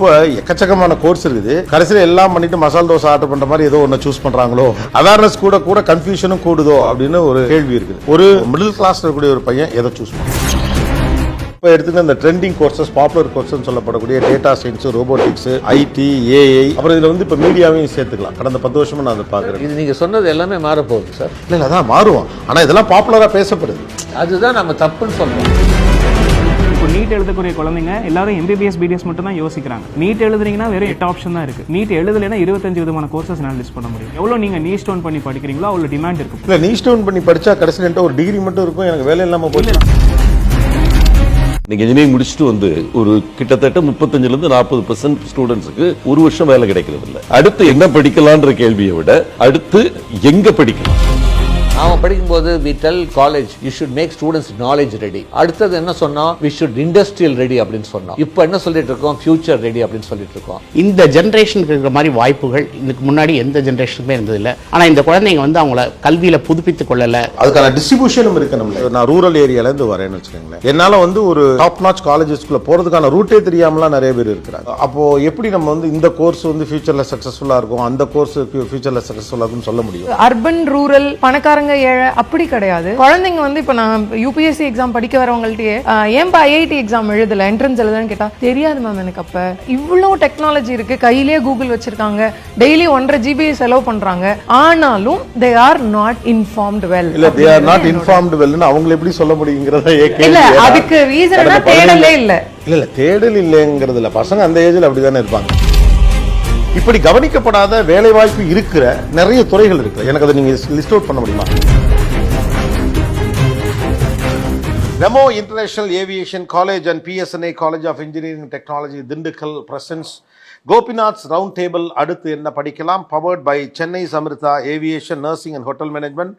இப்போ எக்கச்சக்கமான கோர்ஸ் இருக்குது. கடைசியில் எல்லாம் பண்ணிட்டு மசால் தோசை ஆர்டர் பண்ற மாதிரி ஏதோ ஒன்று சூஸ் பண்றாங்களோ? அவேர்னஸ் கூட கூட கன்ஃபியூஷனும் கூடுதோ அப்படின்னு ஒரு கேள்வி இருக்குது. ஒரு மிடில் கிளாஸ் இருக்கக்கூடிய ஒரு பையன் எதை சூஸ் பண்ணுறான் இப்போ எடுத்துக்க இந்த ட்ரெண்டிங் கோர்சஸ் பாப்புலர் கோர்சஸ் சொல்லப்படக்கூடிய data science robotics IT AI அப்புறம் இதில் வந்து இப்போ மீடியாவையும் சேர்த்துக்கலாம். கடந்த பத்து வருஷமா நான் அதை பார்க்குறேன். இது நீங்கள் சொன்னது எல்லாமே மாறப்போகுது சார். இல்லை அதான் மாறுவோம் ஆனால் இதெல்லாம் பாப்புலராக பேசப்படுது. அதுதான் நம்ம தப்புன்னு சொல்றோம். இப்போ நீட் எழுதக்கூடிய குழந்தைங்க எல்லாரும் எம்பிபிஎஸ் பிடிஎஸ் மட்டும் தான் யோசிக்கிறாங்க. நீட் எழுதுறீங்கன்னா வெறும் எட்டு ஆப்ஷன் தான் இருக்கு. நீட் எழுதலைன்னா இருபத்தஞ்சு விதமான கோர்சஸ் நான் லிஸ்ட் பண்ண முடியும். எவ்வளோ நீங்க நீ ஸ்டோன் பண்ணி படிக்கிறீங்களோ அவ்வளோ டிமாண்ட் இருக்கும். இல்லை நீ ஸ்டோன் பண்ணி படிச்சா என்கிட்ட ஒரு டிகிரி மட்டும் இருக்கும். எனக்கு வேலை இல்லாமல் போச்சு. நீங்க இன்ஜினியரிங் முடிச்சுட்டு வந்து ஒரு கிட்டத்தட்ட முப்பத்தஞ்சுல இருந்து நாற்பது பர்சன்ட் ஸ்டூடெண்ட்ஸுக்கு ஒரு வருஷம் வேலை கிடைக்கிறது இல்ல அடுத்து என்ன படிக்கலான்ற கேள்வியை விட அடுத்து எங்க படிக்கலாம்? நாம படிக்கும்போது we tell college you should make students knowledge ready அடுத்தது என்ன சொன்னோம் வி ஷுட் இண்டஸ்ட்ரியல் ரெடி அப்படின்னு சொன்னோம் இப்போ என்ன சொல்லிட்டு இருக்கோம்? ஃபியூச்சர் ரெடி அப்படின்னு சொல்லிட்டு இருக்கோம். இந்த ஜென்ரேஷனுக்கு இருக்கிற மாதிரி வாய்ப்புகள் இதுக்கு முன்னாடி எந்த ஜென்ரேஷனுக்குமே இருந்ததில்லை ஆனால் இந்த குழந்தைங்க வந்து அவங்கள கல்வியில் புதுப்பித்துக் கொள்ளலை. அதுக்கான டிஸ்ட்ரிபியூஷனும் இருக்கணும்ல நான் ரூரல் ஏரியால இருந்து வரேன்னு வச்சுக்கோங்களேன். என்னால வந்து ஒரு டாப் நாச் காலேஜஸ்க்குள்ள போறதுக்கான ரூட்டே தெரியாமலாம் நிறைய பேர் இருக்கிறாங்க. அப்போ எப்படி நம்ம வந்து இந்த கோர்ஸ் வந்து ஃபியூச்சர்ல சக்சஸ்ஃபுல்லா இருக்கும்? அந்த கோர்ஸ் ஃபியூச்சர்ல சக்சஸ்ஃபுல்லா இருக்கும்னு சொல்ல முடியும்? அர்பன் ரூரல் பணக்காரங்க ஏழை அப்படி கிடையாது. குழந்தைங்க வந்து இப்ப நான் யூபிஎஸ்சி எக்ஸாம் படிக்க வரவங்கள்ட்டயே "ஆஹ், ஏன்பா ஐஐடி எக்ஸாம் எழுதல என்ட்ரன்ஸ் எழுதுன்னு கேட்டா தெரியாது மேம் எனக்கு அப்ப. இவ்வளோ டெக்னாலஜி இருக்கு கையிலேயே கூகுள் வச்சிருக்காங்க. டெய்லி ஒன்றரை ஜிபி செலவு பண்றாங்க. ஆனாலும் they are not informed well இல்ல தே ஆர் நாட் இன்ஃபார்ம்டு வெல்னு அவங்களை எப்படி சொல்ல முடியுங்கிறத. இல்ல அதுக்கு ரீசன் தேடலே இல்ல. இல்ல இல்ல தேடல் இல்லைங்கிறது இல்ல பசங்க அந்த ஏஜ்ல அப்படிதானே இருப்பாங்க. இப்படி கவனிக்கப்படாத வேலை வாய்ப்பு இருக்கிற நிறைய துறைகள் இருக்கு எனக்கு அதை நீங்க லிஸ்ட் அவுட் பண்ண முடியுமா? Remo international aviation college and PSNA college of engineering technology Dindigul presents Gopinath's round table அடுத்து என்ன படிக்கலாம்? Powered by Chennai Samirtha aviation nursing and hotel management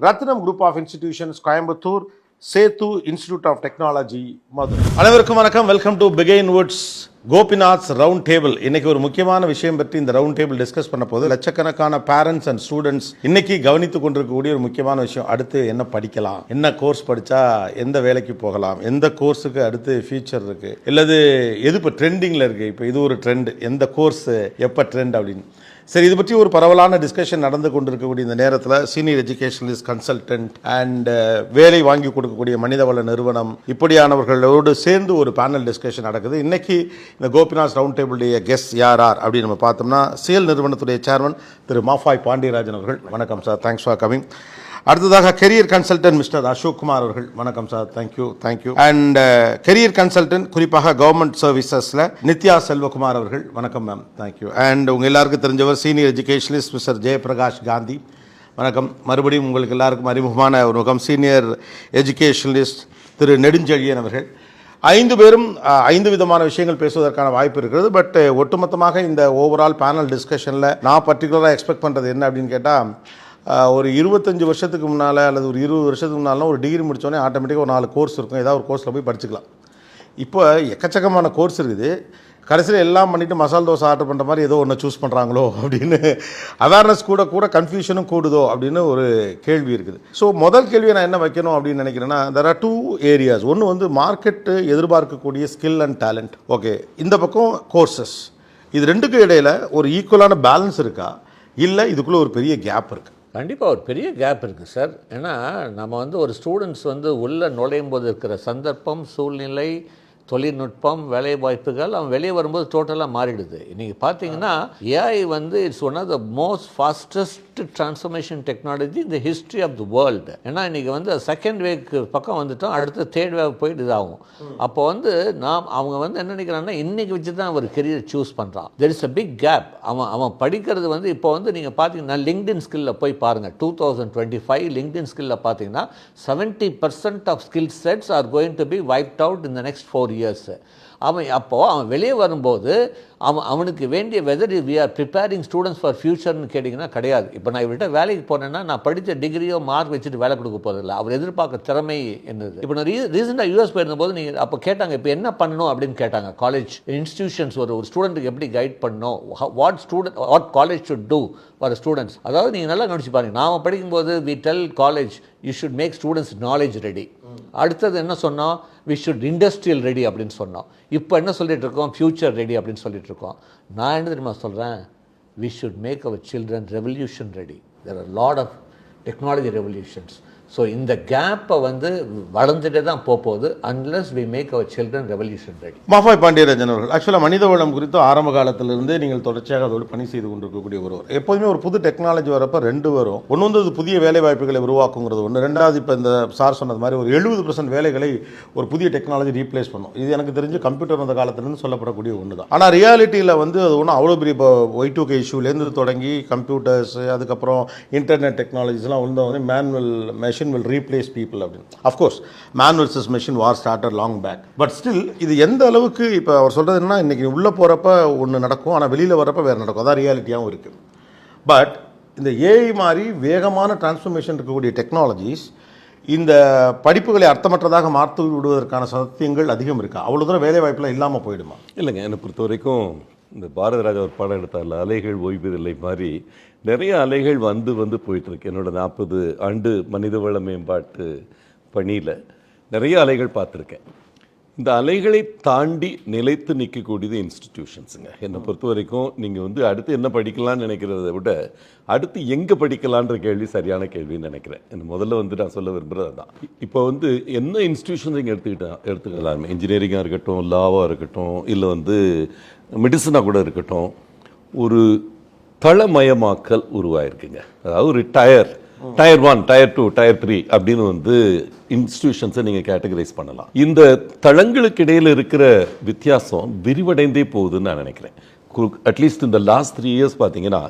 Rathnam group of institutions Coimbatore Sethu institute of technology Madurai. அனைவருக்கும் வணக்கம். Welcome to Behindwoods Gopinath's round table இன்னைக்கு ஒரு முக்கியமான விஷயம் பற்றி இந்த ரவுண்ட் டேபிள் டிஸ்கஸ் பண்ண போது லட்சக்கணக்கான பேரண்ட்ஸ் அண்ட் ஸ்டூடெண்ட்ஸ் இன்னைக்கு கவனித்துக் கொண்டிருக்கக்கூடிய ஒரு முக்கியமான விஷயம். அடுத்து என்ன படிக்கலாம்? என்ன கோர்ஸ் படிச்சா எந்த வேலைக்கு போகலாம்? எந்த கோர்ஸுக்கு அடுத்து ஃபியூச்சர் இருக்கு? இல்லது எது இப்போ ட்ரெண்டிங்கில் இருக்கு? இப்போ இது ஒரு ட்ரெண்ட் எந்த கோர்ஸ் எப்போ ட்ரெண்ட் அப்படின்னு. சரி இது பற்றி ஒரு பரவலான டிஸ்கஷன் நடந்து கொண்டிருக்கக்கூடிய இந்த நேரத்தில் சீனியர் எஜுகேஷனலிஸ்ட் கன்சல்டன்ட் அண்ட் வேலை வாங்கி கொடுக்கக்கூடிய மனிதவள நிறுவனம் இப்படியானவர்களோடு சேர்ந்து ஒரு பேனல் டிஸ்கஷன் நடக்குது. இன்னைக்கு இந்த கோபிநாத் ரவுண்ட் டேபிளுடைய கெஸ்ட் யார் ஆர் அப்படின்னு நம்ம பார்த்தோம்னா சேல் நிறுவனத்துடைய சேர்மன் திரு மாஃபாய் பாண்டியராஜன் அவர்கள். வணக்கம் சார் தேங்க்ஸ் ஃபார் கமிங் அடுத்ததாக career consultant mister Ashok Kumar அவர்கள். வணக்கம் sir thank you thank you and career consultant குறிப்பாக கவர்மெண்ட் சர்வீசஸில் நித்யா செல்வகுமார் அவர்கள். வணக்கம் மேம் தேங்க்யூ அண்ட் உங்கள் எல்லாருக்கும் தெரிஞ்சவர் senior educationist mister Jayaprakash Gandhi. வணக்கம். மறுபடியும் உங்களுக்கு எல்லாருக்கும் அறிமுகமான ஒரு முகம் சீனியர் எஜுகேஷனலிஸ்ட் திரு நெடுஞ்செழியன் அவர்கள். ஐந்து பேரும் ஐந்து விதமான விஷயங்கள் பேசுவதற்கான வாய்ப்பு இருக்கிறது. பட் ஒட்டுமொத்தமாக இந்த ஓவரால் பேனல் டிஸ்கஷனில் நான் பர்டிகுலராக எக்ஸ்பெக்ட் பண்ணுறது என்ன அப்படின்னு கேட்டால் ஒரு இருபத்தஞ்சி வருஷத்துக்கு முன்னால் அல்லது ஒரு இருபது வருஷத்துக்கு முன்னாலும் ஒரு டிகிரி முடித்தோடனே ஆட்டோமேட்டிக்காக ஒரு நாலு கோர்ஸ் இருக்கும். ஏதாவது ஒரு கோர்ஸில் போய் படிச்சுக்கலாம். இப்போ எக்கச்சக்கமான கோர்ஸ் இருக்குது. கடைசியில் எல்லாம் பண்ணிவிட்டு மசால் தோசை ஆர்டர் பண்ணுற மாதிரி ஏதோ ஒன்று சூஸ் பண்ணுறாங்களோ அப்படின்னு அவேர்னஸ் கூட கூட கன்ஃபியூஷனும் கூடுதோ அப்படின்னு ஒரு கேள்வி இருக்குது. ஸோ முதல் கேள்வியை நான் என்ன வைக்கணும் அப்படின்னு நினைக்கிறேன்னா தெர் ஆர் டூ ஏரியாஸ் ஒன்று வந்து மார்க்கெட்டு எதிர்பார்க்கக்கூடிய ஸ்கில் அண்ட் டேலண்ட் ஓகே இந்த பக்கம் கோர்சஸ் இது ரெண்டுக்கும் இடையில ஒரு ஈக்குவலான பேலன்ஸ் இருக்கா? இல்லை இதுக்குள்ளே ஒரு பெரிய கேப் இருக்குது கண்டிப்பாக ஒரு பெரிய கேப் இருக்குது சார் ஏன்னா நம்ம வந்து ஒரு ஸ்டூடெண்ட்ஸ் வந்து உள்ளே நுழையும் போது இருக்கிற சந்தர்ப்பம் சூழ்நிலை தொழில்நுட்பம் வேலை வாய்ப்புகள் அவன் வெளியே வரும்போது டோட்டலாக மாறிடுது. இன்றைக்கி பார்த்தீங்கன்னா ஏஐ வந்து it's one of the most fastest transformation technology இந்த ஹிஸ்ட்ரி ஆஃப் த வேர்ல்டு ஏன்னா இன்றைக்கி வந்து செகண்ட் வேக்கு பக்கம் வந்துட்டோம் அடுத்து தேர்ட் வேவ் போயிட்டு இதாகும். அப்போ வந்து நாம் அவங்க வந்து என்ன நினைக்கிறாங்கன்னா இன்றைக்கி வச்சு தான் ஒரு கெரியர் சூஸ் பண்ணுறான் there is a big gap அவன் அவன் படிக்கிறது வந்து இப்போ வந்து நீங்கள் பார்த்தீங்கன்னா லிங்க்டின் ஸ்கில்ல போய் பாருங்கள் two thousand twenty five LinkedIn ஸ்கில்ல பார்த்தீங்கன்னா seventy percent of skill sets are going to be wiped out இந்த நெக்ஸ்ட் ஃபோர் இயர்ஸ் அவன் அப்போது அவன் வெளியே வரும்போது அவன் அவனுக்கு வேண்டிய whether we are preparing students for ஃபியூச்சர்னு கேட்டிங்கன்னா கிடையாது. இப்போ நான் இவர்கிட்ட வேலைக்கு போனேன்னா நான் படித்த டிகிரியோ மார்க் வச்சுட்டு வேலை கொடுக்க போகிறதில்ல அவர் எதிர்பார்க்க திறமை என்னது? இப்போ நான் ரீ ரீசெண்டாக யூஎஸ் போயிருந்தபோது நீங்கள் அப்போ கேட்டாங்க இப்போ என்ன பண்ணணும் அப்படின்னு கேட்டாங்க. காலேஜ் இன்ஸ்டியூஷன்ஸ் ஒரு ஒரு ஸ்டூடெண்ட்டுக்கு எப்படி கைட் பண்ணணும்? What student what college should do for students அதாவது நீங்கள் நல்லா கவனிச்சு பாருங்க. நாம் படிக்கும்போது we tell college you should make students knowledge ready அடுத்தது என்ன சொன்னோம் வி ஷுட் இண்டஸ்ட்ரியல் ரெடி அப்படின்னு சொன்னோம். இப்போ என்ன சொல்லிட்டு இருக்கோம்? ஃபியூச்சர் ரெடி அப்படின்னு சொல்லிட்டு இருக்கோம். நான் என்ன தெரியுமா சொல்கிறேன் we should make our children revolution ready there are lot of technology revolutions so இந்த கேப்பை வந்து வளர்ந்துட்டே தான் போக போகுது unless we make our children revolution ready Mafoi Pandiarajan அவர்கள் ஆக்சுவலாக மனித வளம் குறித்து ஆரம்ப காலத்திலிருந்தே நீங்கள் தொடர்ச்சியாக அதோடு பணி செய்து கொண்டிருக்கக்கூடிய ஒருவர். எப்போதுமே ஒரு புது டெக்னாலஜி வரப்போ ரெண்டு வரும். ஒன்று வந்து அது புதிய வேலை வாய்ப்புகளை உருவாக்குங்கிறது ஒன்று ரெண்டாவது இப்போ இந்த சார் சொன்னது மாதிரி ஒரு எழுபது பர்சன்ட் வேலைகளை ஒரு புதிய டெக்னாலஜி ரீப்ளேஸ் பண்ணும். இது எனக்கு தெரிஞ்சு கம்ப்யூட்டர் வந்த காலத்திலிருந்து சொல்லப்படக்கூடிய ஒன்று தான் ஆனால் ரியாலிட்டியில் வந்து அது ஒன்றும் அவ்வளோ பெரிய இப்போ ஒய் டூ கே இஷ்யூலேருந்து தொடங்கி கம்ப்யூட்டர்ஸ் அதுக்கப்புறம் இன்டர்நெட் டெக்னாலஜிஸ்லாம் வந்து வந்து manual machine will replace people அப்படின்னு. Of course man versus machine war started long back but still இது எந்த அளவுக்கு இப்போ அவர் சொல்கிறது என்ன இன்றைக்கி உள்ளே போகிறப்ப ஒன்று நடக்கும் ஆனால் வெளியில் வரப்ப வேறு நடக்கும். அதான் ரியாலிட்டியாகவும் இருக்குது பட் இந்த ஏஐ மாதிரி வேகமான டிரான்ஸ்ஃபர்மேஷன் இருக்கக்கூடிய டெக்னாலஜிஸ் இந்த படிப்புகளை அர்த்தமற்றதாக மாற்றி விடுவதற்கான சத்தியங்கள் அதிகம் இருக்கா? அவ்வளோ தூரம் வேலை வாய்ப்பில் இல்லாமல் போயிடுமா? இல்லைங்க என்னை பொறுத்த வரைக்கும் இந்த பாரத ராஜா ஒரு பாடம் எடுத்தார்ல அலைகள் ஓய்வதில்லை மாதிரி நிறைய அலைகள் வந்து வந்து போயிட்டுருக்கு. என்னோட நாற்பது ஆண்டு மனிதவள மேம்பாட்டு பணியில் நிறைய அலைகள் பார்த்துருக்கேன். இந்த அலைகளை தாண்டி நிலைத்து நிற்கக்கூடியது இன்ஸ்டிடியூஷன்ஸுங்க. என்னை பொறுத்த வரைக்கும் நீங்கள் வந்து அடுத்து என்ன படிக்கலாம்னு நினைக்கிறத விட அடுத்து எங்கே படிக்கலான்ற கேள்வி சரியான கேள்வின்னு நினைக்கிறேன். என்ன முதல்ல வந்து நான் சொல்ல விரும்புகிறது அதான். இப்போ வந்து என்ன இன்ஸ்டிடியூஷன் நீங்கள் எடுத்துக்கிட்டா எடுத்துக்கலாம்? இன்ஜினியரிங்காக இருக்கட்டும் லாவாக இருக்கட்டும் இல்லை வந்து மெடிசனாக கூட இருக்கட்டும். ஒரு தளமயமாக்கல் உருவாயிருக்குங்க. அதாவது ஒரு tier tier one tier two tier three அப்படின்னு வந்து இன்ஸ்டிடியூஷன்ஸை நீங்கள் கேட்டகரைஸ் பண்ணலாம். இந்த தளங்களுக்கு இடையில் இருக்கிற வித்தியாசம் விரிவடைந்தே போகுதுன்னு நான் நினைக்கிறேன். அட்லீஸ்ட் இந்த லாஸ்ட் த்ரீ இயர்ஸ் பார்த்தீங்கன்னா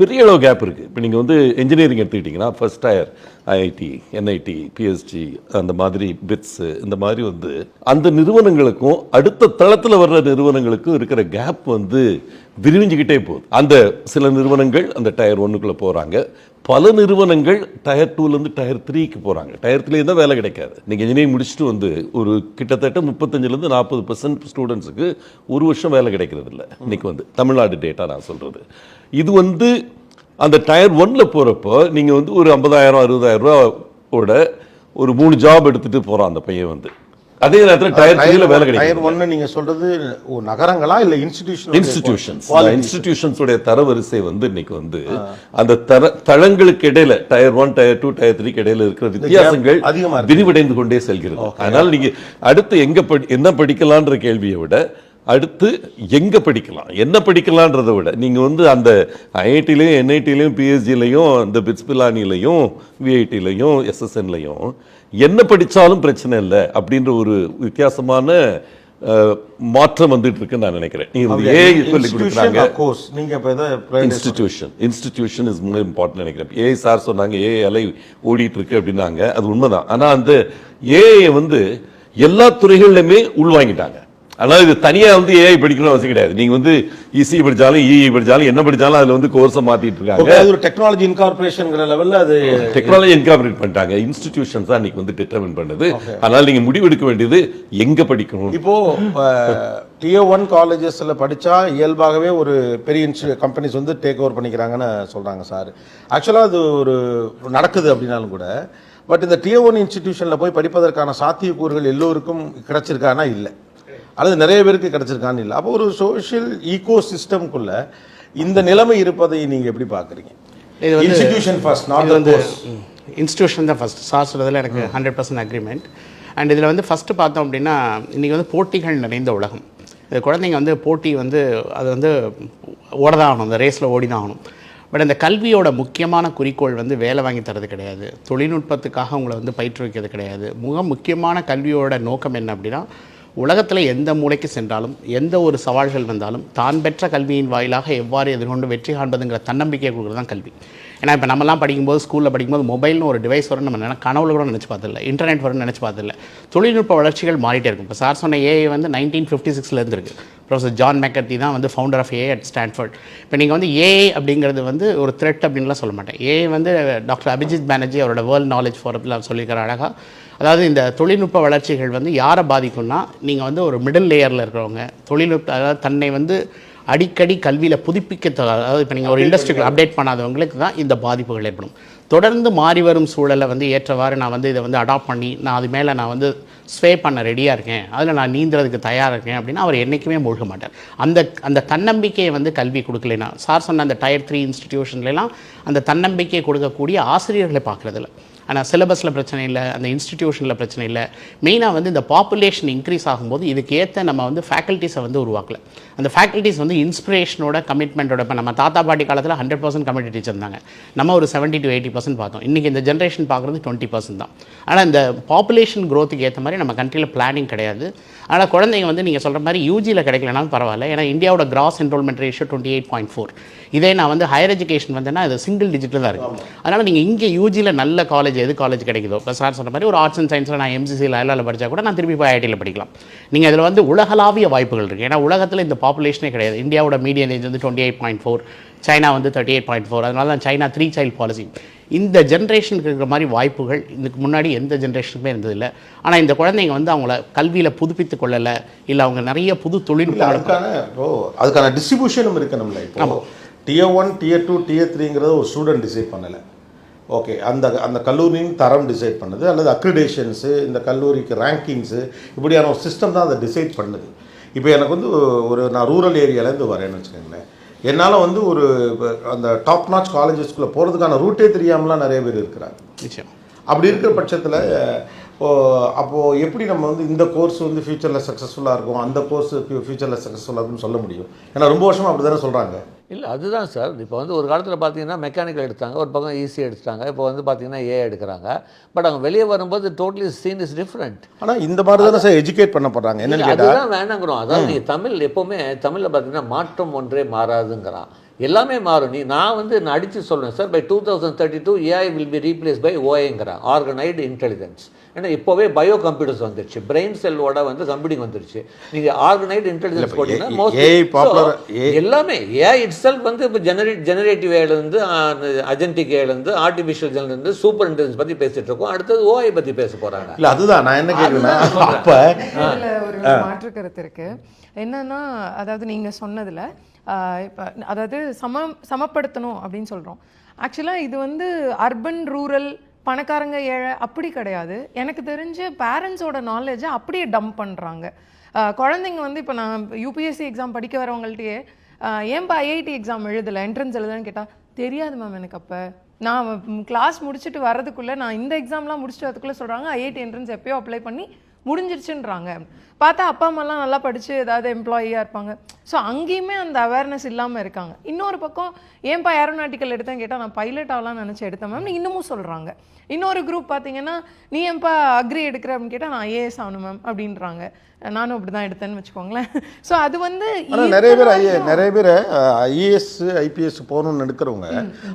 பெரிய அளவு கேப் இருக்குது இப்போ நீங்கள் வந்து இன்ஜினியரிங் எடுத்துக்கிட்டிங்கன்னா ஃபர்ஸ்ட் டயர் ஐஐடி என்ஐடி பிஎஸ்டி அந்த மாதிரி பிட்ஸு இந்த மாதிரி வந்து அந்த நிறுவனங்களுக்கும் அடுத்த தளத்தில் வர்ற நிறுவனங்களுக்கும் இருக்கிற கேப் வந்து விரிவிஞ்சுக்கிட்டே போகுது. அந்த சில நிறுவனங்கள் அந்த டயர் ஒன்றுக்குள்ளே போகிறாங்க பல நிறுவனங்கள் டயர் டூலேருந்து டயர் த்ரீக்கு போகிறாங்க டயர் த்ரீலேயே தான் வேலை கிடைக்காது. நீங்கள் இன்ஜினியரிங் முடிச்சுட்டு வந்து ஒரு கிட்டத்தட்ட முப்பத்தஞ்சுலேருந்து நாற்பது பர்சன்ட் ஸ்டூடெண்ட்ஸுக்கு ஒரு வருஷம் வேலை கிடைக்கிறது இல்லை இன்றைக்கி வந்து தமிழ்நாடு டேட்டா நான் சொல்கிறது இது வந்து அந்த டயர் ஒனில் போகிறப்போ நீங்கள் வந்து ஒரு ஐம்பதாயிரம் அறுபதாயிரம் ரூபாவோட ஒரு மூணு ஜாப் எடுத்துகிட்டு போகிறான் அந்த பையன் வந்து. அதே நேரத்தில் டயர் த்ரீல வேலை கிடைக்கும் டயர் ஒன்று நீங்கள் சொல்கிறது நகரங்களா இல்லை இன்ஸ்டிடியூஷன் இன்ஸ்டிடியூஷன்ஸ் இன்ஸ்டிடியூஷன்ஸ் உடைய தரவரிசை வந்து இன்னைக்கு வந்து அந்த தர தளங்களுக்கு இடையில tier one tier two tier த்ரீக்கு இடையில இருக்கிற வித்தியாசங்கள் அதிகமா இருக்கு. விரிவடைந்து கொண்டே செல்கிறது. அதனால நீங்க அடுத்து எங்க படி என்ன படிக்கலான்ற கேள்வியை விட அடுத்து எங்க படிக்கலாம் என்ன படிக்கலான்றதை விட நீங்க வந்து அந்த ஐஐடிலையும் என்ஐடிலையும் பிஎஸ்ஜிலையும் இந்த பிட்ஸ் பிலானிலையும் விஐடிலையும் எஸ்எஸ்என்லையும் என்ன படிச்சாலும் பிரச்சனை இல்லை அப்படின்ற ஒரு வித்தியாசமான மாற்றம் வந்துட்டு இருக்குன்னு நான் நினைக்கிறேன். ஏஐ சொல்லி கொடுக்குறாங்க. கோர்ஸ் நீங்கள் இப்போ institution institution is more important நினைக்கிறேன். ஏஐ சார் சொன்னாங்க ஏஐ அலை ஓடிட்டு இருக்கு அப்படின்னாங்க. அது உண்மைதான். ஆனா அந்த ஏஐ வந்து எல்லா துறைகள்லையுமே உள்வாங்கிட்டாங்க. அதனால இது தனியா வந்து ஏஐ படிக்கணும் அவசியம் கிடையாது. நீங்க வந்து இசி படிச்சாலும் இஇ படிச்சாலும் என்ன படிச்சாலும் அதுல வந்து கோர்ஸை மாத்திட்டு இருக்காங்க. அது ஒரு டெக்னாலஜி இன்கார்பரேஷன்ங்கிற லெவலில் அது டெக்னாலஜி இன்கார்பரேட் பண்ணிட்டாங்க. இன்ஸ்டிடியூஷன்ஸ் தான் இன்னைக்கு வந்து டிட்டர்மின் பண்ணது. அதனால நீங்க முடிவெடுக்க வேண்டியது எங்க படிக்கணும்? இப்போ டிஓ ஒன் காலேஜஸில் படித்தா இயல்பாகவே ஒரு பெரிய இன்ஸ்டி கம்பெனிஸ் வந்து டேக் ஓவர் பண்ணிக்கிறாங்கன்னு சொல்கிறாங்க சார். ஆக்சுவலாக அது ஒரு நடக்குது அப்படின்னாலும் கூட பட் இந்த டிஓ ஒன் இன்ஸ்டிடியூஷனில் போய் படிப்பதற்கான சாத்தியக்கூறுகள் எல்லோருக்கும் கிடைச்சிருக்கானா? இல்லை. அல்லது நிறைய பேருக்கு கிடைச்சிருக்கான்னு இல்லை. அப்போ ஒரு சோஷியல் ஈகோ சிஸ்டம்குள்ள இந்த நிலைமை இருப்பதை நீங்கள் எப்படி பார்க்குறீங்க? இது வந்து இன்ஸ்டிடியூஷன் ஃபர்ஸ்ட் நாட் வந்து இன்ஸ்டியூஷன் தான் ஃபஸ்ட் சார் சொல்றதுல எனக்கு ஹண்ட்ரட் பர்சன்ட் அக்ரிமெண்ட் அண்ட் இதில் வந்து ஃபஸ்ட்டு பார்த்தோம் அப்படின்னா இன்றைக்கி வந்து போட்டிகள் நிறைந்த உலகம். இது குழந்தைங்க வந்து போட்டி வந்து அது வந்து ஓட தான் ஆகணும். அந்த ரேஸில் ஓடி தான் ஆகணும். பட் அந்த கல்வியோட முக்கியமான குறிக்கோள் வந்து வேலை வாங்கி தரது கிடையாது. தொழில்நுட்பத்துக்காக உங்களை வந்து பயிற்றுவிக்கிறது கிடையாது. மிக முக்கியமான கல்வியோட நோக்கம் என்ன அப்படின்னா உலகத்தில் எந்த மூளைக்கு சென்றாலும் எந்த ஒரு சவால்கள் வந்தாலும் தான் பெற்ற கல்வியின் வாயிலாக எவ்வாறு எதிர்கொண்டு வெற்றி காண்பதுங்கிற தன்னம்பிக்கையை கொடுக்குறது தான் கல்வி. ஏன்னா இப்போ நம்மலாம் படிக்கும்போது ஸ்கூலில் படிக்கும்போது மொபைல்னு ஒரு டிவைஸ் வரும்னு நம்ம நினை கனவுல கூட நினச்சி பார்த்ததில்ல. இன்டர்நெட் வரும்னு நினச்சி பார்த்ததில்ல. தொழில்நுட்ப வளர்ச்சிகள் மாறிட்டே இருக்கும். இப்போ சார் சொன்ன ஏஐ வந்து நைன்டீன் ஃபிஃப்டி சிக்ஸ்லேருந்து இருக்குது ப்ரொஃபஸர் ஜான் மெக்கர்த்தி தான் வந்து founder of AI at Stanford இப்போ நீங்கள் வந்து ஏஐ அப்படிங்கிறது வந்து ஒரு த்ரெட் அப்படின்லாம் சொல்ல மாட்டேன். ஏஐ வந்து டாக்டர் அபிஜித் பானர்ஜி அவரோட வேர்ல்ட் நாலேஜ் ஃபோரத்தில் சொல்லியிருக்கிற அழகாக அதாவது இந்த தொழில்நுட்ப வளர்ச்சிகள் வந்து யாரை பாதிக்கும்னா நீங்கள் வந்து ஒரு மிடில் லேயரில் இருக்கிறவங்க தொழில்நுட்ப அதாவது தன்னை வந்து அடிக்கடி கல்வியில் புதுப்பிக்க அதாவது இப்போ நீங்கள் ஒரு இண்டஸ்ட்ரிக்கு அப்டேட் பண்ணாதவங்களுக்கு தான் இந்த பாதிப்புகள் ஏற்படும். தொடர்ந்து மாறி வரும் சூழலை வந்து ஏற்றவாறு நான் வந்து இதை வந்து அடாப்ட் பண்ணி நான் அது மேலே நான் வந்து ஸ்வே பண்ண ரெடியாக இருக்கேன். அதில் நான் நீந்துறதுக்கு தயாராக இருக்கேன் அப்படின்னா அவர் என்றைக்குமே மூழ்க மாட்டார். அந்த அந்த தன்னம்பிக்கையை வந்து கல்வி கொடுக்கலைன்னா சார் சொன்ன அந்த டயர் த்ரீ இன்ஸ்டிடியூஷன்லாம் அந்த தன்னம்பிக்கையை கொடுக்கக்கூடிய ஆசிரியர்களை பார்க்குறதில்ல. ஆனால் சிலபஸில் பிரச்சனை இல்லை அந்த இன்ஸ்டிடியூஷனில் பிரச்சனை இல்லை. மெயினாக வந்து இந்த பாப்புலேஷன் இன்க்ரீஸ் ஆகும்போது இதுக்கு ஏற்ற நம்ம வந்து ஃபேக்கல்ட்டிஸை வந்து உருவாக்கல. அந்த ஃபேக்கல்ட்டிஸ் வந்து இன்ஸ்பிரேஷனோட கமிட்மெண்ட்டோட இப்போ நம்ம தாத்தா பாட்டி காலத்தில் ஹண்ட்ரட் பர்சன்ட் கமிட்டி டீச்சர் இருந்தாங்க. நம்ம ஒரு செவன்ட்டி டு எயிட்டி பர்சன்ட் பார்த்தோம். இன்றைக்கி இந்த ஜென்ரேஷன் பார்க்குறது டுவெண்ட்டி பர்சன்ட் தான். ஆனால் இந்த பாப்புலேஷன் க்ரோத்துக்கு ஏற்ற மாதிரி நம்ம கண்ட்ரியில் பிளானிங் கிடையாது. ஆனால் குழந்தைங்க வந்து நீங்கள் சொல்கிற மாதிரி யூஜியில் கிடைக்கலனாலும் பரவாயில்ல. ஏன்னா இந்தியாவோட gross enrolment ratio twenty eight point four இதே நான் வந்து ஹையர் எஜுகேஷன் வந்தேன்னா அது சிங்கிள் டிஜிட்டில் தான் இருக்குது அதனால் நீங்கள் இங்கே யூஜியில் நல்ல காலேஜ் எது காலேஜ் கிடைக்குதோ? இப்போ சார் சொன்ன மாதிரி ஒரு ஆர்ட்ஸ் அண்ட் சயின்ஸில் நான் எம்சிசியில் ஐலாவில் படித்தா கூட நான் திருப்பி போய் ஐஐடியில் படிக்கலாம். நீங்கள் அதில் வந்து உலகளாவிய வாய்ப்புகள் இருக்குது ஏன்னா உலகத்தில் இந்த பாப்புலேஷனே கிடையாது. இந்தியாவோட மீடியன் ஏஜ் வந்து twenty eight point four China வந்து தேர்ட்டி எயிட் பாயிண்ட் ஃபோர் அதனால தான் சைனா த்ரீ சைல்ட் பாலிசி இந்த ஜென்ரேஷனுக்கு இருக்கிற மாதிரி வாய்ப்புகள் இதுக்கு முன்னாடி எந்த ஜென்ரேஷனுக்குமே இருந்ததில்லை ஆனால் இந்த குழந்தைங்க வந்து அவங்கள கல்வியில் புதுப்பித்து கொள்ளலை இல்லை அவங்க நிறைய புது இல்லை தொழில்நுட்பங்களை அதுக்கான இப்போ அதுக்கான டிஸ்ட்ரிபியூஷனும் இருக்கணும்ல இப்போ tier one tier two tier த்ரீங்கிறத ஒரு ஸ்டூடெண்ட் டிசைட் பண்ணலை. ஓகே அந்த அந்த கல்லூரியின் தரம் டிசைட் பண்ணுது அல்லது அக்ரிடேஷன்ஸு இந்த கல்லூரிக்கு ரேங்கிங்ஸு இப்படியான ஒரு சிஸ்டம் தான் அதை டிசைட் பண்ணுது. இப்போ எனக்கு வந்து ஒரு நான் ரூரல் ஏரியாலேருந்து வரேன்னு வச்சுக்கோங்களேன். என்னால் வந்து ஒரு அந்த டாப் நாச் காலேஜஸ்குள்ளே போகிறதுக்கான ரூட்டே தெரியாமலாம் நிறைய பேர் இருக்கிறாங்க. நிச்சயம். அப்படி இருக்கிற பட்சத்தில் அப்போது எப்படி நம்ம வந்து இந்த கோர்ஸ் வந்து ஃப்யூச்சரில் சக்ஸஸ்ஃபுல்லாக இருக்கும் அந்த கோர்ஸ் ஃப்யூச்சரில் சக்ஸஸ்ஃபுல்லாக இருக்கும்னு சொல்ல முடியும்? ஏன்னா ரொம்ப வருஷமாக அப்படி தானே சொல்கிறாங்க இல்லை அதுதான் சார். இப்போ வந்து ஒரு காலத்தில் பார்த்தீங்கன்னா மெக்கானிக்கல் எடுத்தாங்க. ஒரு பக்கம் ஈஸி எடுத்துட்டாங்க. இப்போ வந்து பார்த்தீங்கன்னா ஏ எடுக்கிறாங்க. பட் அவங்க வெளியே வரும்போது டோட்டலி சீன் இஸ் டிஃப்ரெண்ட் ஆனால் இந்த மாதிரி தானே சார் எஜுகேட் பண்ண போகிறாங்க என்னன்னு அதுதான் வேணாங்கிறோம். அதாவது நீ தமிழ் எப்போவுமே தமிழில் பார்த்தீங்கன்னா மாற்றம் ஒன்றே மாறாதுங்கிறான். எல்லாமே மாறும். நீ நான் வந்து நான் அடித்து சொல்றேன் sir by two thousand thirty two AI will be replaced by ஓஏங்கிறான் organoid intelligence ஏன்னா இப்போவே பயோ கம்ப்யூட்டர்ஸ் வந்துருச்சு பிரெயின் செல்லோட வந்து கம்ப்யூட்டிங் வந்துருச்சு. நீங்கள் ஆர்கனைடு இன்டெலிஜென்ஸ் போட்டீங்கன்னா எல்லாமே ஏஐ இட் செல்ஃப் வந்து இப்போ ஜெனரேட் ஜெனரேட்டிவ் ஏலேருந்து அஜென்டிக் ஏலேருந்து ஆர்டிஃபிஷியல் இருந்து சூப்பர் இன்டெலிஜென்ஸ் பற்றி பேசிட்டு இருக்கோம். அடுத்தது ஓஐ பற்றி பேச போகிறாங்க இல்லை அதுதான் நான் என்ன கேட்குறேன்னா அப்போ ஒரு மாற்று கருத்து இருக்கு. என்னன்னா அதாவது நீங்க சொன்னதுல இப்போ அதாவது சம சமப்படுத்தணும் அப்படின்னு சொல்கிறோம் ஆக்சுவலாக இது வந்து அர்பன் ரூரல் பணக்காரங்க ஏழை அப்படி கிடையாது. எனக்கு தெரிஞ்சு பேரண்ட்ஸோட நாலேஜை அப்படியே டம்ப் பண்ணுறாங்க குழந்தைங்க வந்து இப்போ நான் யூபிஎஸ்சி எக்ஸாம் படிக்க வரவங்கள்ட்டயே ஏன்பா ஐஐடி எக்ஸாம் எழுதலை? என்ட்ரன்ஸ் எழுதுன்னு கேட்டால் தெரியாது மேம் எனக்கு அப்போ. நான் கிளாஸ் முடிச்சுட்டு வரதுக்குள்ளே நான் இந்த எக்ஸாம்லாம் முடிச்சுட்டு வரதுக்குள்ளே சொல்கிறாங்க ஐஐடி என்ட்ரன்ஸ் எப்போயோ அப்ளை பண்ணி முடிஞ்சிருச்சுன்றாங்க. பார்த்தா அப்பா அம்மாலாம் நல்லா படிச்சு ஏதாவது எம்ப்ளாயியாக இருப்பாங்க. ஸோ அங்கேயுமே அந்த அவேர்னஸ் இல்லாமல் இருக்காங்க. இன்னொரு பக்கம் ஏன்பா ஏரோநாட்டிக்கல் எடுத்தேன்னு கேட்டால் நான் பைலட் ஆகலாம்னு நினச்சி எடுத்தேன் மேம் இன்னமும் சொல்கிறாங்க இன்னொரு குரூப் பார்த்தீங்கன்னா நீ ஏன்பா அக்ரி எடுக்கிற? அப்படின்னு கேட்டால் நான் ஐஏஎஸ் ஆகணும் மேம் அப்படின்றாங்க. நானும் அப்படி தான் எடுத்தேன்னு வச்சுக்கோங்களேன். ஸோ அது வந்து நிறைய பேர் ஐஏ நிறைய பேர் ஐஏஎஸ் ஐபிஎஸ் போகணும்னு எடுக்கிறவங்க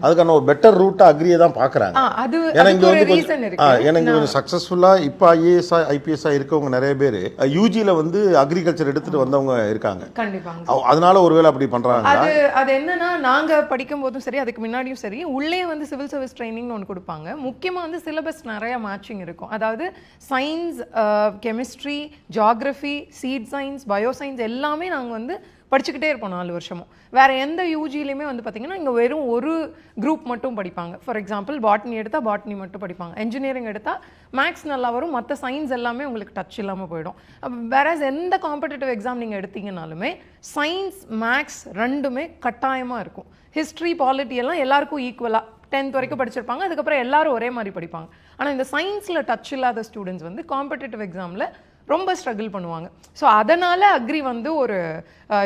அதுக்கான ஒரு பெட்டர் ரூட்டை அக்ரியை தான் பார்க்குறாங்க அது ஏன்னா இங்கே வந்து ஏன்னா இங்கே கொஞ்சம் சக்ஸஸ்ஃபுல்லாக இப்போ ஐஏஎஸ் ஐபிஎஸ்ஸாக இருக்கவங்க நிறைய பேர் யூஜியில் வந்து அக்ரிகல்ச்சர் எடுத்துகிட்டு வந்தவங்க இருக்காங்க. கண்டிப்பாங்க. அவ- அதனால ஒருவேளை அப்படி பண்ணுறாங்களா அது அது என்னன்னா நாங்க படிக்கும் போதும் சரி அதுக்கு முன்னாடியும் சரி உள்ளே வந்து சிவில் சர்வீஸ் ட்ரைனிங்னு ஒன்று கொடுப்பாங்க. முக்கியமா வந்து சிலபஸ் நிறைய மேட்சிங் இருக்கும். அதாவது science chemistry geography seed science bio science எல்லாமே நாங்க வந்து படிச்சுக்கிட்டே இருப்போம் நாலு வருஷமும். வேறு எந்த யூஜிலையுமே வந்து பார்த்தீங்கன்னா இங்கே வெறும் ஒரு குரூப் மட்டும் படிப்பாங்க. ஃபார் எக்ஸாம்பிள் பாட்னி எடுத்தால் பாட்னி மட்டும் படிப்பாங்க. இன்ஜினியரிங் எடுத்தால் மேக்ஸ் நல்லா வரும். மற்ற சயின்ஸ் எல்லாமே உங்களுக்கு டச் இல்லாமல் போயிடும். வேற எந்த காம்படிட்டிவ் எக்ஸாம் நீங்கள் எடுத்தீங்கனாலுமே சயின்ஸ் மேக்ஸ் ரெண்டுமே கட்டாயமாக இருக்கும். ஹிஸ்ட்ரி பாலிட்டி எல்லாம் எல்லாருக்கும் ஈக்குவலாக டென்த் வரைக்கும் படிச்சிருப்பாங்க. அதுக்கப்புறம் எல்லாரும் ஒரே மாதிரி படிப்பாங்க. ஆனால் இந்த சயின்ஸில் டச் இல்லாத ஸ்டூடெண்ட்ஸ் வந்து காம்படிட்டிவ் எக்ஸாமில் ரொம்ப ஸ்ட்ரகிள் பண்ணுவாங்க. ஸோ அதனால் அக்ரி வந்து ஒரு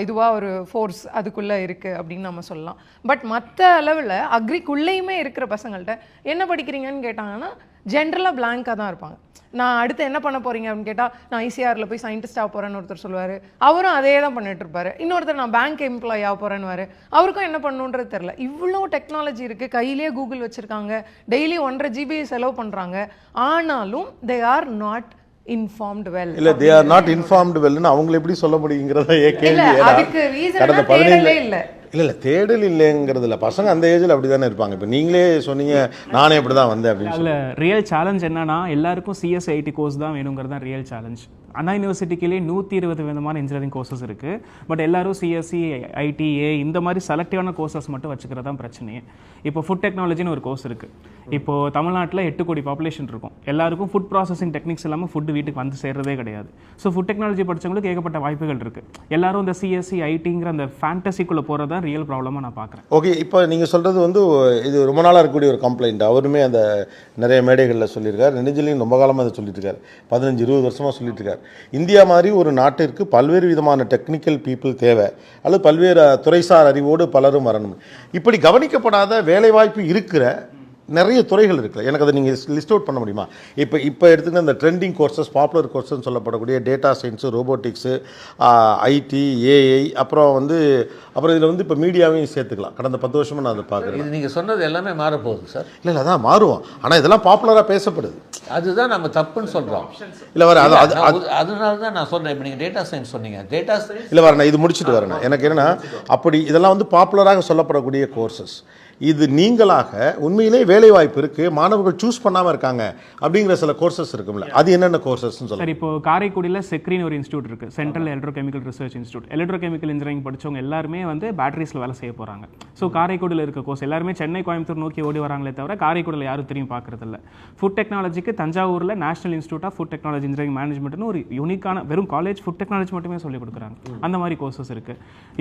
இதுவாக ஒரு ஃபோர்ஸ் அதுக்குள்ளே இருக்குது அப்படின்னு நம்ம சொல்லலாம். பட் மற்ற அளவில் அக்ரிக்குள்ளேயுமே இருக்கிற பசங்கள்கிட்ட என்ன படிக்கிறீங்கன்னு கேட்டாங்கன்னா ஜென்ரலாக பிளாங்காக தான் இருப்பாங்க. நான் அடுத்து என்ன பண்ண போகிறீங்க அப்படின்னு கேட்டால் நான் ஐசிஆரில் போய் சயின்டிஸ்டாக போகிறேன்னு ஒருத்தர் சொல்லுவார். அவரும் அதே தான் பண்ணிட்டு இருப்பாரு. இன்னொருத்தர் நான் பேங்க் எம்ப்ளாய் ஆக போகிறேன்னு அவருக்கும் என்ன பண்ணணுன்றது தெரில இவ்வளோ டெக்னாலஜி இருக்குது கையிலேயே கூகுள் வச்சுருக்காங்க. டெய்லி ஒன்றரை ஜிபி செலவு பண்ணுறாங்க ஆனாலும் they are not informed well இல்லை தே ஆர் நாட் இன்ஃபார்ம்டு வெல்னு அவங்களை எப்படி சொல்ல முடியுங்கிறத ஏன் கேள்வி இல்ல அதுக்கு ரீசன் கடந்த தேடலே இல்ல. இல்லை இல்லை தேடல் இல்லைங்கிறது இல்லை. பசங்க அந்த ஏஜில் அப்படி தானே இருப்பாங்க. இப்போ நீங்களே சொன்னீங்க நானே இப்படி தான் வந்தேன் அப்படின்னு சொல்லி அதில் ரியல் சேலஞ்ச் என்னன்னா எல்லாருக்கும் சிஎஸ்ஐடி கோர்ஸ் தான் வேணுங்கிறது தான் ரியல் சேலஞ்ச் அண்ணா யூனிவர்சிட்டிக்கிலே நூற்றி இருபது விதமான இன்ஜினியரிங் கோர்சஸ் இருக்குது பட் எல்லாரும் சிஎஸ்சி ஐடிஏ இந்த மாதிரி செலக்டிவான கோர்சஸ் மட்டும் வச்சுக்கிறது தான் பிரச்சனையே. இப்போ ஃபுட் டெக்னாலஜின்னு ஒரு கோர்ஸ் இருக்குது இப்போது தமிழ்நாட்டில் எட்டு கோடி பாப்புலேஷன் இருக்கும். எல்லாருக்கும் ஃபுட் ப்ராசஸிங் டெக்னிக்ஸ் இல்லாமல் ஃபுட் வீட்டுக்கு வந்து சேர்றதே கிடையாது. ஸோ ஃபுட் டெக்னாலஜி படிச்சவங்களுக்கு ஏகப்பட்ட வாய்ப்புகள் இருக்குது எல்லாரும் இந்த சிஎஸ்சி ஐடிங்கிற அந்த ஃபேண்டசிக்குள்ளே போகிறது தான் ரியல் ப்ராப்ளமாக நான் பார்க்குறேன் ஓகே இப்போ நீங்கள் சொல்கிறது வந்து இது ரொம்ப நாளாக இருக்கக்கூடிய ஒரு கம்ப்ளைண்ட் அவருமே அந்த நிறைய மேடைகளில் சொல்லியிருக்கார். நெடுஞ்சலையும் ரொம்ப காலமாக அதை சொல்லிட்டு இருக்காரு. பதினஞ்சு இருபது வருஷமாக சொல்லிட்டு இருக்காரு. இந்தியா மாதிரி ஒரு நாட்டிற்கு பல்வேறு விதமான டெக்னிக்கல் பீப்புள் தேவை. அல்லது பல்வேறு துறைசார் அறிவோடு பலரும் வரணும். இப்படி கவனிக்கப்படாத வேலைவாய்ப்பு இருக்கிற நிறைய துறைகள் இருக்குல்ல. எனக்கு அதை நீங்கள் லிஸ்ட் அவுட் பண்ண முடியுமா? இப்போ இப்போ எடுத்துக்கிட்ட இந்த ட்ரெண்டிங் கோர்சஸ் பாப்புலர் கோர்சஸ் சொல்லப்படக்கூடிய data science robotics IT AI அப்புறம் வந்து அப்புறம் இதில் வந்து இப்போ மீடியாவையும் சேர்த்துக்கலாம். கடந்த பத்து வருஷமாக நான் அதை பார்க்குறேன். இது நீங்கள் சொன்னது எல்லாமே மாறப்போகுது சார். இல்லை இல்லை அதான் மாறுவோம். ஆனால் இதெல்லாம் பாப்புலராக பேசப்படுது. அதுதான் நம்ம தப்புன்னு சொல்கிறோம் இல்லை வர அது அது அது அதனால தான் நான் சொல்கிறேன் இப்போ நீங்கள் டேட்டா சயின்ஸ் சொன்னீங்க. டேட்டா சயின்ஸ் இல்லை வரேன் இது முடிச்சுட்டு வரேன். எனக்கு என்னன்னா அப்படி இதெல்லாம் வந்து பாப்புலராக சொல்லப்படக்கூடிய கோர்சஸ் இது நீங்களாக உண்மையிலே வேலை வாய்ப்பு இருக்குது மாணவர்கள் சூஸ் பண்ணாமல் இருக்காங்க அப்படிங்கிற சில கோர்சஸ் இருக்கும்ல. அது என்னென்ன கோர்சஸ்ன்னு சொல்லுங்கள் சார் இப்போ காரைக்குடியில் செக்ரின் ஒரு இன்ஸ்டியூட் இருக்கு. Central electrochemical research institute electrochemical engineering படிச்சவங்க எல்லாருமே வந்து பேட்டரிஸில் வேலை செய்ய போகிறாங்க ஸோ காரைக்குடியில் இருக்க கோர்ஸ் எல்லாருமே சென்னை கோயம்புத்தூர் நோக்கி ஓடி வராங்களே தவிர காரைக்குடியில் யாரும் திரும்பி பார்க்கறது இல்ல ஃபுட் டெக்னாலஜிக்கு தஞ்சாவூரில் national institute of food technology engineering மேனேஜ்மெண்ட்னு ஒரு யூனிக்கான வெறும் காலேஜ் ஃபுட் டெக்னாலஜி மட்டுமே சொல்லிக் கொடுக்குறாங்க. அந்த மாதிரி கோர்சஸ் இருக்கு.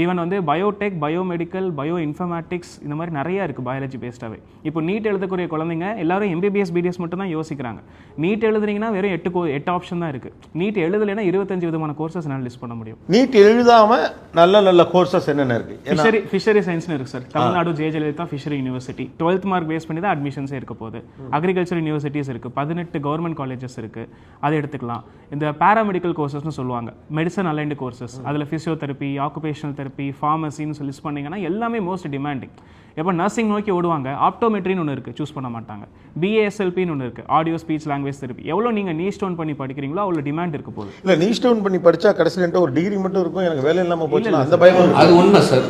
ஈவன் வந்து பயோடெக் பயோமெடிக்கல் பயோ இன்ஃபர்மேட்டிக்ஸ் இந்த மாதிரி நிறைய இருக்கு பயாலஜி பேஸ்டாகவே இப்போ நீட் எழுதக்கூடிய குழந்தைங்க எல்லாரும் எம்பிபிஎஸ் பிடிஎஸ் மட்டும் தான் யோசிக்கிறாங்க. நீட் எழுதுறீங்கன்னா வெறும் எட்டு எட்டு ஆப்ஷன் தான் இருக்கு. நீட் எழுதலைன்னா இருபத்தஞ்சு விதமான கோர்சஸ் நான் லிஸ்ட் பண்ண முடியும். நீட் எழுதாமல் நல்ல நல்ல கோர்சஸ் என்னென்ன இருக்குது ஃபிஷரி ஃபிஷரி சயின்ஸ்னு இருக்கு sir Tamil Nadu J Jayalalithaa fishery university twelfth mark base பண்ணி தான் அட்மிஷன்ஸே இருக்க போகுது. அக்ரிகல்ச்சர் யூனிவர்சிட்டிஸ் இருக்கு. பதினெட்டு கவர்மெண்ட் காலேஜஸ் இருக்கு. அதை எடுத்துக்கலாம். இந்த பாராமெடிக்கல் கோர்சஸ்னு சொல்லுவாங்க. மெடிசன் அலைன்டு கோர்சஸ் அதில் ஃபிசியோதெரப்பி ஆக்குபேஷனல் தெரப்பி ஃபார்மசின்னு சொல்லி லிஸ்ட் பண்ணீங்கன்னா எல்லாமே மோஸ்ட் டிமாண்டிங் எப்போ நர்சிங் நோக்கி ஓடுவாங்க ஆப்டோமெட்ரின்னு ஒன்று இருக்குது சூஸ் பண்ண மாட்டாங்க. பிஏஎஸ்எல்பின்னு ஒன்று இருக்குது ஆடியோ ஸ்பீச் லாங்குவேஜ் தெரப்பி எவ்வளோ நீங்கள் நீ ஸ்டோன் பண்ணி படிக்கிறீங்களோ அவ்வளோ டிமாண்ட் இருக்க போகுது. இல்லை நீ ஸ்டோன் பண்ணி படித்தா கடைசியில் ஒரு டிகிரி மட்டும் இருக்கும். எனக்கு வேலை இல்லாமல் போச்சுன்னா அந்த பயம். அது உண்மை சார்.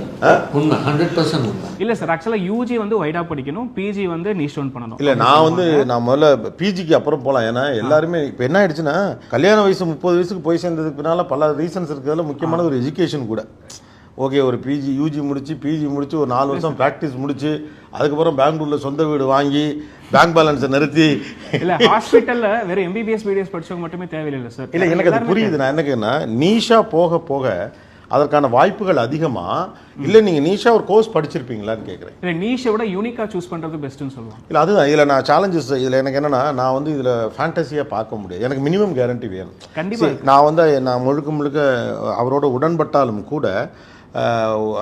உண்மை ஹண்ட்ரட் பர்சன்ட் உண்மை. இல்லை சார் ஆக்சுவலாக யூஜி வந்து வைடாக படிக்கணும் பிஜி வந்து நீ ஸ்டோன் பண்ணணும். இல்லை நான் வந்து நான் முதல்ல பிஜிக்கு அப்புறம் போகலாம் ஏன்னா எல்லாருமே இப்போ என்ன ஆயிடுச்சுன்னா கல்யாண வயசு முப்பது வயசுக்கு போய் சேர்ந்ததுக்கு பின்னால் பல ரீசன்ஸ் இருக்கிறதுல முக்கியமான ஒரு எஜுகேஷன் கூட. ஓகே ஒரு பிஜி யூஜி முடிச்சு பிஜி முடிச்சு ஒரு நாலு வருஷம் ப்ராக்டிஸ் முடிச்சு அதுக்கப்புறம் பெங்களூரில் சொந்த வீடு வாங்கி பேங்க் பேலன்ஸை நிறுத்தி. இல்ல ஹாஸ்பிட்டல்ல வெறும் எம்பிபிஎஸ் பிடிஎஸ் படிச்சவங்க மட்டுமே தேவையில்லை சார். இல்லை எனக்கு அது புரியுது. நான் என்ன கேட்குறேன்னா நீஷா போக போக அதற்கான வாய்ப்புகள் அதிகமா? இல்லை நீங்கள் நீஷா ஒரு கோர்ஸ் படிச்சிருப்பீங்களான்னு கேட்குறேன் இல்ல நீஷை விட யூனிக்கா சூஸ் பண்றது பெஸ்ட்னு சொல்லுவாங்க. இல்லை அதுதான். இதில் நான் சேலஞ்சஸ் இதில் எனக்கு என்னன்னா நான் வந்து இதில் ஃபேண்டசியாக பார்க்க முடியாது. எனக்கு மினிமம் கேரண்டி வேணும். கண்டிப்பா See, நான் வந்து நான் முழுக்க முழுக்க அவரோட உடன்பட்டாலும் கூட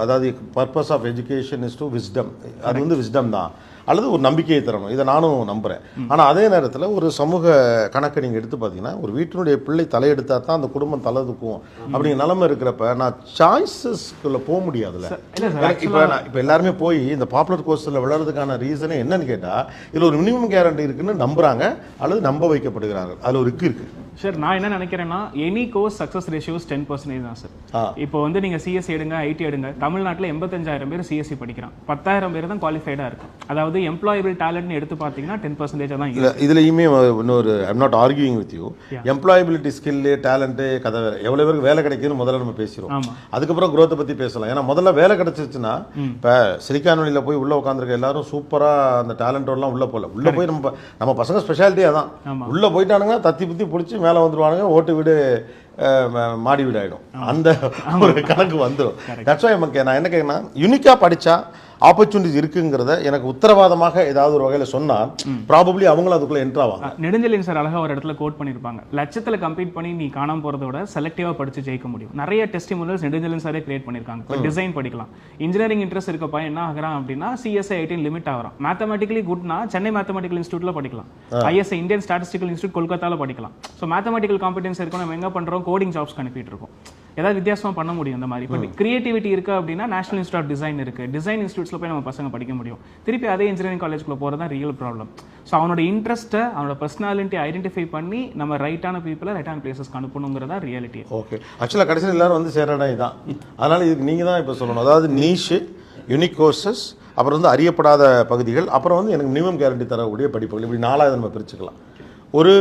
அதாவது purpose of education is to wisdom அது வந்து விஸ்டம் தான். அல்லது ஒரு நம்பிக்கையை தரணும். இதை நானும் நம்புகிறேன் ஆனால் அதே நேரத்தில் ஒரு சமூக கணக்கை நீங்கள் எடுத்து பார்த்தீங்கன்னா ஒரு வீட்டினுடைய பிள்ளை தலையெடுத்தா தான் அந்த குடும்பம் தலை தூக்கும் அப்படிங்கிற நிலைமை இருக்கிறப்ப நான் சாய்ஸஸ்க்குள்ளே போக முடியாதுல்ல. இப்போ நான் இப்போ எல்லாருமே போய் இந்த பாப்புலர் கோர்ஸில் விளையாடுறதுக்கான ரீசனே என்னன்னு கேட்டால் இதில் ஒரு மினிமம் கேரண்டி இருக்குன்னு நம்புறாங்க அல்லது நம்ப வைக்கப்படுகிறாங்க அதில் ஒரு இருக்கு இருக்கு. சார் நான் என்ன நினைக்கிறேன்னா any course success ratios ten percentage தான் சார். இப்போ வந்து நீங்க சிஎஸ்சி எடுங்க ஐடி எடுங்க தமிழ்நாட்டில் எண்பத்தஞ்சாயிரம் பேர் சிஎஸ்சி படிக்கிறான். பத்தாயிரம் பேர் தான் குவாலிஃபைடா இருக்கும் அதாவது எம்ப்ளாயபிள் டேலண்ட்னு எடுத்து பார்த்தீங்கன்னா டென் பர்சன்டேஜ் தான். இல்லை இதுலேயுமே இன்னொரு I'm not arguing with you employability skill talent கதை எவ்வளோ பேருக்கு வேலை கிடைக்குதுன்னு முதல்ல நம்ம ஆமா. அதுக்கப்புறம் growth பற்றி பேசலாம். ஏன்னா முதல்ல வேலை கிடைச்சிருச்சுன்னா இப்போ சிலிக்கான் வழியில் போய் உள்ளே உட்காந்துருக்க எல்லாரும் சூப்பராக அந்த டேலண்டோடலாம் உள்ளே போகல. உள்ளே போய் நம்ம நம்ம பசங்க ஸ்பெஷாலிட்டியாக தான். உள்ளே போயிட்டானுங்க தத்தி புத்தி பிடிச்சி மேலே வந்துருவானுங்க ஓட்டு வீடு மாடி வீடு ஆகிடும் அந்த ஒரு கணக்கு வந்துடும் தட்ஸ் வை நமக்கு நான் என்ன கேட்கறேன்னா யூனிக்காக படித்தா ஆப்பர்ச்சுனிட்டிஸ் இருக்குங்கிறத எனக்கு உத்தரவாதமாக ஏதாவது ஒரு வகையில் சொன்னால் ப்ராபப்ளி அவங்களும் அதுக்குள்ளே என்ட்ரு ஆவாங்க. நெடுஞ்செலியன் சார் அழகா ஒரு இடத்துல கோட் பண்ணியிருப்பாங்க. லட்சத்துல கம்பீட் பண்ணி நீ காணாம போறத விட செலக்டிவா படிச்சு ஜெயிக்க முடியும். நிறைய டெஸ்ட் மூலம் நெடுஞ்செலியன் சாரே கிரியேட் பண்ணியிருக்காங்க. டிசைன் படிக்கலாம். இன்ஜினியரிங் இன்ட்ரெஸ்ட் இருக்க பையன் என்ன ஆகுறான் அப்படின்னா சிஎஸ்ஐ ஐடின் லிமிட் ஆகிறான். மேத்தமெட்டிக்கலி குட்னா சென்னை மேத்தமெட்டிக்கல் இன்ஸ்டியூட்ல படிக்கலாம். ஐஎஸ்ஐ இந்தியன் ஸ்டாட்டிஸ்டிக்கல் இன்ஸ்டியூட் கொல்கத்தால படிக்கலாம். ஸோ மேத்தமெட்டிக்கல் காம்படன்ஸ் இருக்கும் நம்ம எங்க பண்றோம்? கோடிங் ஜாப்ஸ் அனுப்பிட்டு இருக்கோம். ஏதாவது வித்தியாசமா பண்ண முடியும் இந்த மாதிரி. பட் கிரியேட்டிவிட்டி இருக்கு அப்படின்னா நேஷனல் இன்ஸ்டியூட் ஆஃப் டிசைன் இருக்கு. டிசைன் இன்ஸ்டியூட்ஸ்ல போய் நம்ம பசங்க படிக்க முடியும். திருப்பி அதே இன்ஜினியரிங் காலேஜ்க்குள்ள போறது தான் ரியல் ப்ராப்ளம் ஸோ அவனோட இன்ட்ரெஸ்ட்டை அவனோட பர்சனாலிட்டி ஐடென்டிஃபை பண்ணி நம்ம ரைட்டான பீப்புளை ரைட்டான பிளேசஸ்க்கு அனுப்பணுங்கிறதா ரியாலிட்டி ஓகே ஆக்சுவலாக கடைசியில் எல்லாரும் வந்து சேர இடம் இதான். அதனால் இதுக்கு நீங்கள் தான் இப்போ சொல்லணும். அதாவது நீஷு யூனிக் கோர்சஸ் அப்புறம் வந்து அறியப்படாத பகுதிகள் அப்புறம் வந்து எனக்கு மினிமம் கேரண்டி தரக்கூடிய படிப்புகள். இப்படி நாலாவது நம்ம பிரிச்சுக்கலாம். ஒரு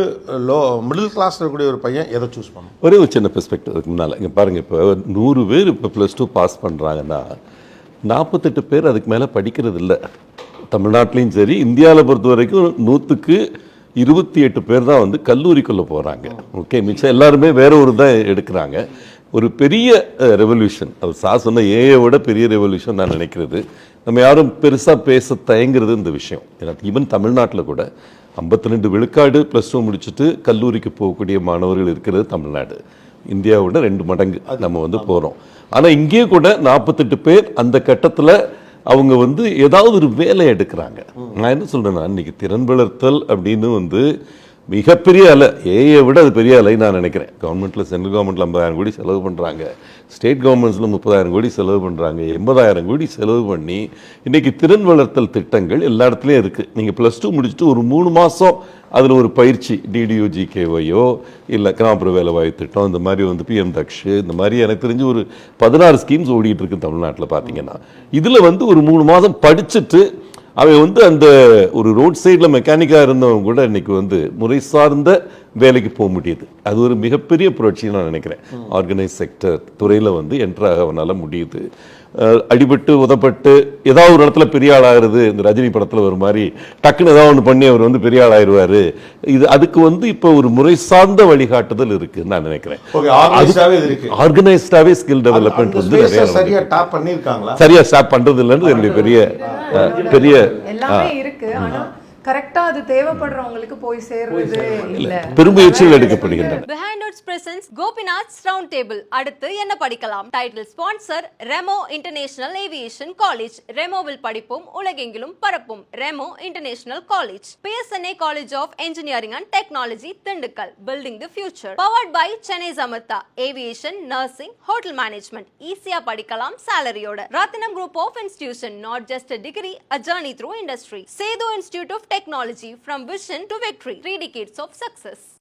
லோ மிடில் கிளாஸில் இருக்கக்கூடிய ஒரு பையன் எதை சூஸ் பண்ணும்? ஒரே ஒரு சின்ன பெர்ஸ்பெக்டிவ் அதுக்கு முன்னால். இங்கே பாருங்கள் இப்போ நூறு பேர் இப்போ ப்ளஸ் டூ பாஸ் பண்ணுறாங்கன்னா நாற்பத்தெட்டு பேர் அதுக்கு மேலே படிக்கிறது இல்லை தமிழ்நாட்டிலையும் சரி இந்தியாவில் பொறுத்த வரைக்கும் நூற்றுக்கு இருபத்தி எட்டு பேர் தான் வந்து கல்லூரிக்குள்ளே போகிறாங்க ஓகே மிச்சம் எல்லாருமே வேற ஒரு தான் எடுக்கிறாங்க. ஒரு பெரிய ரெவல்யூஷன் அவர் சா சொன்ன ஏஐ விட பெரிய ரெவல்யூஷன் நான் நினைக்கிறது. நம்ம யாரும் பெருசாக பேச தயங்குறது இந்த விஷயம். ஏன்னா ஈவன் தமிழ்நாட்டில் கூட ஐம்பத்தி ரெண்டு விழுக்காடு ப்ளஸ் டூ முடிச்சுட்டு கல்லூரிக்கு போகக்கூடிய மாணவர்கள் இருக்கிறது தமிழ்நாடு. இந்தியாவோட ரெண்டு மடங்கு நம்ம வந்து போகிறோம் ஆனால் இங்கேயே கூட நாற்பத்தெட்டு பேர் அந்த கட்டத்தில் அவங்க வந்து ஏதாவது ஒரு வேலை எடுக்கிறாங்க. நான் என்ன சொல்றேன்னா இன்னைக்கு திறன் வளர்த்தல் அப்படின்னு வந்து மிகப்பெரிய அலை. ஏஐ விட அது பெரிய அலை நான் நினைக்கிறேன். கவர்மெண்ட்டில் சென்ட்ரல் கவர்மெண்ட்டில் ஐம்பதாயிரம் கோடி செலவு பண்ணுறாங்க ஸ்டேட் கவர்மெண்ட்ஸில் முப்பதாயிரம் கோடி செலவு பண்ணுறாங்க எண்பதாயிரம் கோடி செலவு பண்ணி இன்னைக்கு திறன் வளர்த்தல் திட்டங்கள் எல்லா இடத்துலையும் இருக்குது நீங்கள் ப்ளஸ் டூ முடிச்சுட்டு ஒரு மூணு மாதம் அதில் ஒரு பயிற்சி டிடியூஜிகேவையோ இல்லை கிராமப்புற வேலைவாய்ப்பு திட்டம் இந்த மாதிரி வந்து பிஎம் தக்ஷ் இந்த மாதிரி எனக்கு தெரிஞ்சு ஒரு பதினாறு ஸ்கீம்ஸ் ஓடிட்டு இருக்கு தமிழ்நாட்டில் பார்த்தீங்கன்னா இதில் வந்து ஒரு மூணு மாதம் படிச்சுட்டு அவன் வந்து அந்த ஒரு ரோட் சைடில் மெக்கானிக்காக இருந்தவன் கூட இன்னைக்கு வந்து முறை சார்ந்த வேலைக்கு போக முடியுது. அது ஒரு மிகப்பெரிய புரட்சின்னு நான் நினைக்கிறேன். ஆர்கனைஸ் செக்டர் துறையில் வந்து என்ட்ராக அவனால் முடியுது. அடிபட்டு உதப்பட்டு ஏதாவது ஒரு இடத்துல பெரிய ஆளாகிறது. இந்த ரஜினி படத்தில் ஒரு மாதிரி டக்குன்னு ஏதாவது ஒன்று பண்ணி அவர் வந்து பெரிய ஆளாயிருவார். இது அதுக்கு வந்து இப்போ ஒரு முறை சார்ந்த வழிகாட்டுதல் இருக்குன்னு நான் நினைக்கிறேன். ஆர்கனைஸ்டாகவே ஆர்கனைஸ்டாவே ஸ்கில் டெவலப்மெண்ட் வந்து நிறைய space-அ சரியா டாப் பண்ணியிருக்காங்களா? சரியா ஸ்டாப் பண்றது இல்லைன்னு என்னுடைய பெரிய பெரிய எல்லாமே இருக்கு ஆனா கரெக்டா அது தேவைப்படுறவங்களுக்கு போய் சேர்றது இல்ல. பெருமுயற்சிகள் எடுக்கப்படுகின்றன. Behind notes presents Gopinath's round table அடுத்து என்ன படிக்கலாம்? Title sponsor Remo international aviation college ரெமோவில் படிப்போம் உலகெங்கிலும் பரப்பும். Remo international college PSNA college of engineering and technology Dindigul. Building the future powered by Chennai Samartha aviation nursing hotel management ஈஸியா படிக்கலாம் சாலரியோட Rathinam group of institution not just a degree a journey through industry. Sethu institute of technology from vision to victory, three decades of success.